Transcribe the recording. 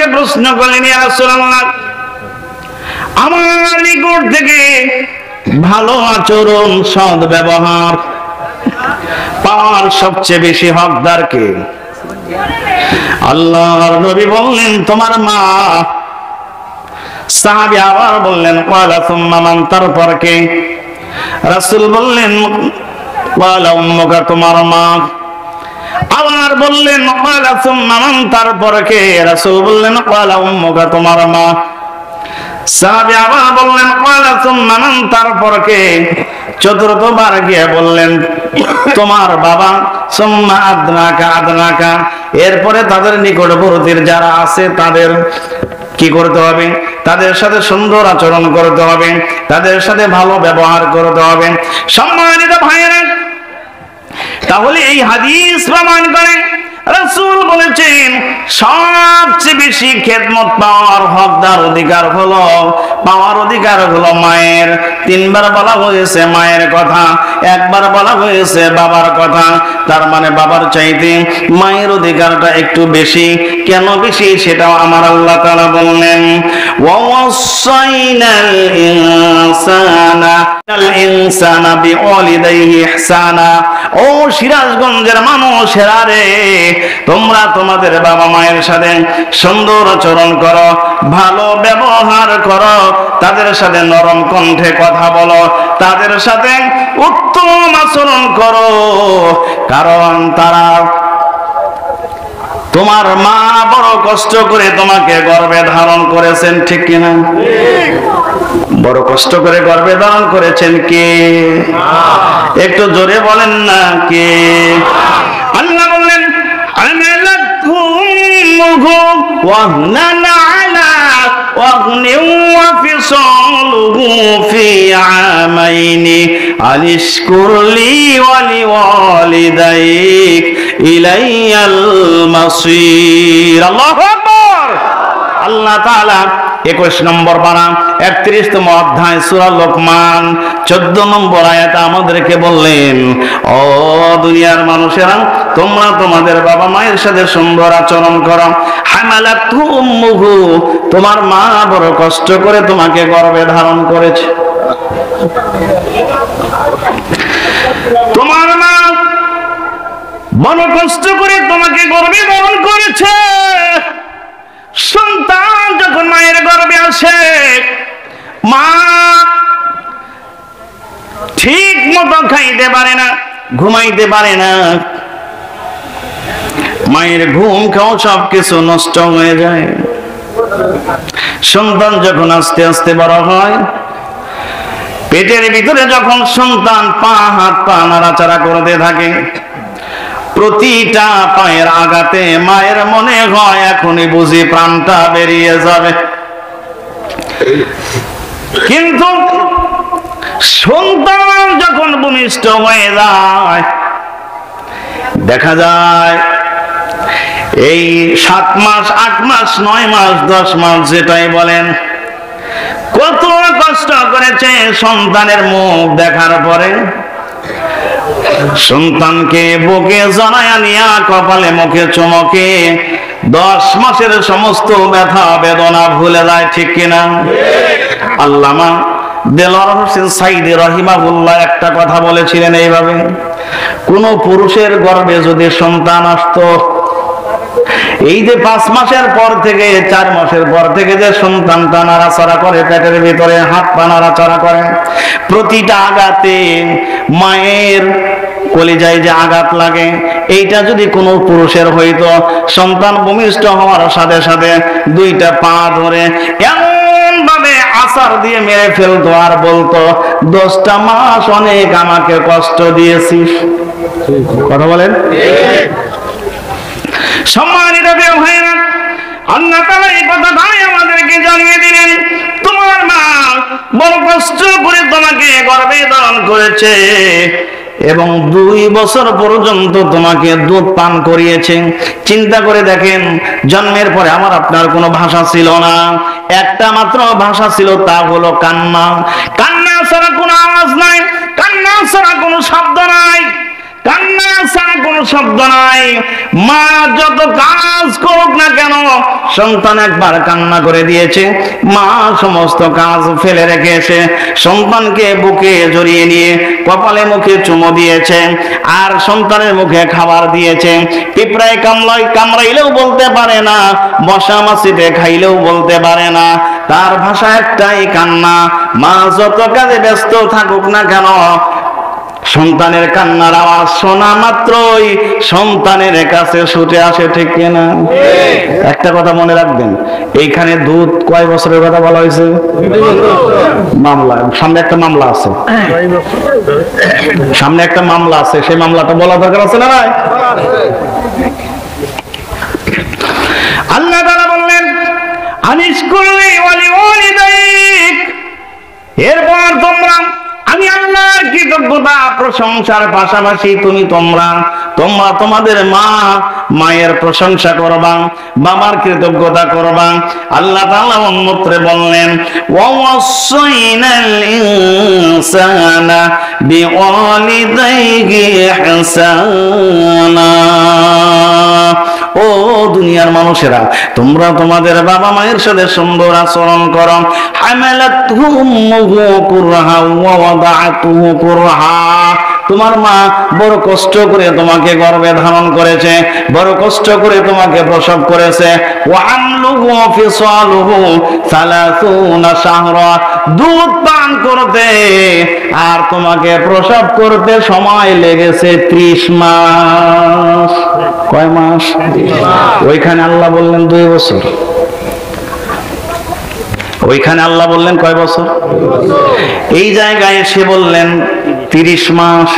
নবীকে প্রশ্ন করলেন আমার নিকট থেকে ভালো আচরণ সৎ ব্যবহার পাওয়ার সবচেয়ে বেশি হকদার কে? আল্লাহর নবী বললেন, তোমার মা। সাহাবী আবার বললেন, ওয়ালা সুম্মা মান তারপর কে রাসুল বললেন, ওয়ালা উম্মুকা তোমার মা। আবার বললেন ওয়ালা সুম্মা কে? বললেন উম্মুকা, তোমার মা। এরপরে তাদের নিকটবর্তীর যারা আছে, তাদের কি করতে হবে? তাদের সাথে সুন্দর আচরণ করতে হবে। তাদের সাথে ভালো ব্যবহার করতে হবে। সম্মানিত ভাইয়েরা তাহলে এই হাদিস প্রমাণ করে। রাসূল বলেছেন, সবচেয়ে বেশি খেদমত পাওয়ার হকদার অধিকার হলো, পাওয়ার অধিকার হলো মায়ের। তিনবার বলা হয়েছে মায়ের কথা, একবার বলা হয়েছে বাবার কথা। তার মানে বাবার চাইতে মায়ের অধিকারটা একটু বেশি। কেন বেশি সেটাও আমার আল্লাহ তাআলা বললেন। ইনসানা আল ইনসানা বিওয়ালিদাইহি ইহসানা ও সিরাজগঞ্জের মানুষেরা রে, তোমরা তোমাদের বাবা মায়ের সাথে সুন্দর আচরণ করো, ভালো ব্যবহার করো, তাদের সাথে নরম কণ্ঠে কথা বলো, তাদের সাথে উত্তম আচরণ করো। কারণ তারা তোমার মা বড় কষ্ট করে তোমাকে গর্বে ধারণ করেছেন, ঠিক কিনা? বড় কষ্ট করে গর্বে ধারণ করেছেন কে? একটু জোরে বলেন না, কে? আল্লাহ বললেন আমি على وهن وفصاله في عامين أن اشكر لي ولوالديك إلي المصير الله أكبر আল্লাহ তাআলা একুশ নম্বর পারা একত্রিশতম অধ্যায় সুরা লোকমান চোদ্দ নম্বর আয়াত আমাদেরকে বললেন ও দুনিয়ার মানুষেরা তোমরা তোমাদের বাবা মায়ের সাথে সুন্দর আচরণ করো। হামালাতু উম্মুহু, তোমার মা বড় কষ্ট করে তোমাকে গর্ভে ধারণ করেছে। তোমার মা বড় কষ্ট করে তোমাকে গর্ভে ধারণ করেছে। সন্তান যখন মায়ের গর্বে আসে, মা ঠিক মতো খাইতে পারে না, ঘুমাইতে পারে না। মায়ের ঘুম খাও সব কিছু নষ্ট হয়ে যায়। সন্তান যখন আস্তে আস্তে বড় হয়, পেটের ভিতরে যখন সন্তান পা, হাত পা নাড়াচাড়া করতে থাকে, প্রতিটা পায়ের আঘাতে মায়ের মনে হয় এখনই বুঝি প্রাণটা বেরিয়ে যাবে। কিন্তু সন্তান যখন ভূমিষ্ঠ হয়ে যায়, দেখা যায় এই সাত মাস, আট মাস, নয় মাস, দশ মাস যেটাই বলেন, কত কষ্ট করেছে সন্তানের মুখ দেখার পরে। সন্তানকে বুকে জড়ায়া নিয়া কপালে, মুখে চমকে দশ মাসের সমস্ত ব্যথা, বেদনা ভুলে যায়, ঠিক কিনা? আল্লামা হোসেন সাইদি রহিমাহুল্লাহ একটা কথা বলেছিলেন এইভাবে, কোন পুরুষের গর্ভে যদি সন্তান আসতো এই যে পাঁচ মাসের পর থেকে, চার মাসের পর থেকে যে সন্তানটা নাড়াচড়া করে, পেটের ভিতরে হাত পা নাড়াচড়া করে, প্রতিটা আঘাতে মায়ের কলিজায় যে আঘাত লাগে, এইটা যদি কোনো পুরুষের হইতো, সন্তান ভূমিষ্ঠ হওয়ার সাথে সাথে দুইটা পা ধরে এমন ভাবে আচার দিয়ে মেরে ফেলতো আর বলতো, দশটা মাস অনেক আমাকে কষ্ট দিয়েছিস। কথা বলেন? সম্মানিত ভাইরা আল্লাহ তাআলা এই কথাটাই আমাদেরকে জানিয়ে দিলেন, তোমার মা বড় কষ্ট করে তোমাকে গর্ভে ধারণ করেছে এবং দুই বছর পর্যন্ত তোমাকে দুধ পান করিয়েছে। চিন্তা করে দেখেন, জন্মের পরে আমার আপনার কোনো ভাষা ছিল না। একটা মাত্র ভাষা ছিল তা হলো কান্না। কান্না ছাড়া কোনো আওয়াজ নাই, কান্না ছাড়া কোনো শব্দ নাই। কান্না ফেলে রেখে এসে সন্তানকে বুকে জড়িয়ে নিয়ে কপালে মুখে চুমো দিয়েছে আর সন্তানের মুখে খাবার দিয়েছে। পিঁপড়ায় কামলাই কামড়াইলেও বলতে পারে না মশা মাছিতে খাইলেও বলতে পারে না। তার ভাষা একটাই কান্না, মা যত কাজে ব্যস্ত থাকুক না কেন সন্তানের কান্নার আওয়াজ শোনা মাত্রই সন্তানের কাছে ছুটে আসে, ঠিক কিনা? একটা কথা মনে রাখবেন, এইখানে দুধ কয় বছরের কথা বলা হয়েছে? মামলা, সামনে একটা মামলা আছে। সামনে একটা মামলা আছে, সেই মামলাটা বলা দরকার আছে না ভাই আল্লাহ তাআলা বললেন আনিস ওয়ালিদাইক। এরপর তোমরা আমি আল্লাহর কৃতজ্ঞতা প্রশংসার পাশাপাশি তুমি তোমরা তোমরা তোমাদের মা মায়ের প্রশংসা করবা, বাবার কৃতজ্ঞতা করবা। আল্লাহ তাআলা অন্যত্রে বললেন ওয়াসাইনাল ইনসানা বিওয়ালিদাইহি ইহসানা। ও দুনিয়ার মানুষেরা, তোমরা তোমাদের বাবা মায়ের সাথে সুন্দর আচরণ করো। হামালাতহু উম্মুহু কুরহা ওয়া ওয়াদাআতুহু কুরহা। তোমার মা বড় কষ্ট করে তোমাকে গর্ভে ধারণ করেছে, বড় কষ্ট করে তোমাকে প্রসব করেছে। ওয়া আমলুহু ওয়া ফিসালুহু 30 শাহরা, দুধ পান করতে, আর তোমাকে প্রসব করতে সময় লেগেছে 30 মাস। কয় মাস? ওইখানে আল্লাহ বললেন দুই বছর। ওইখানে আল্লাহ বললেন কয় বছর? এই জায়গায় এসে বললেন তিরিশ মাস।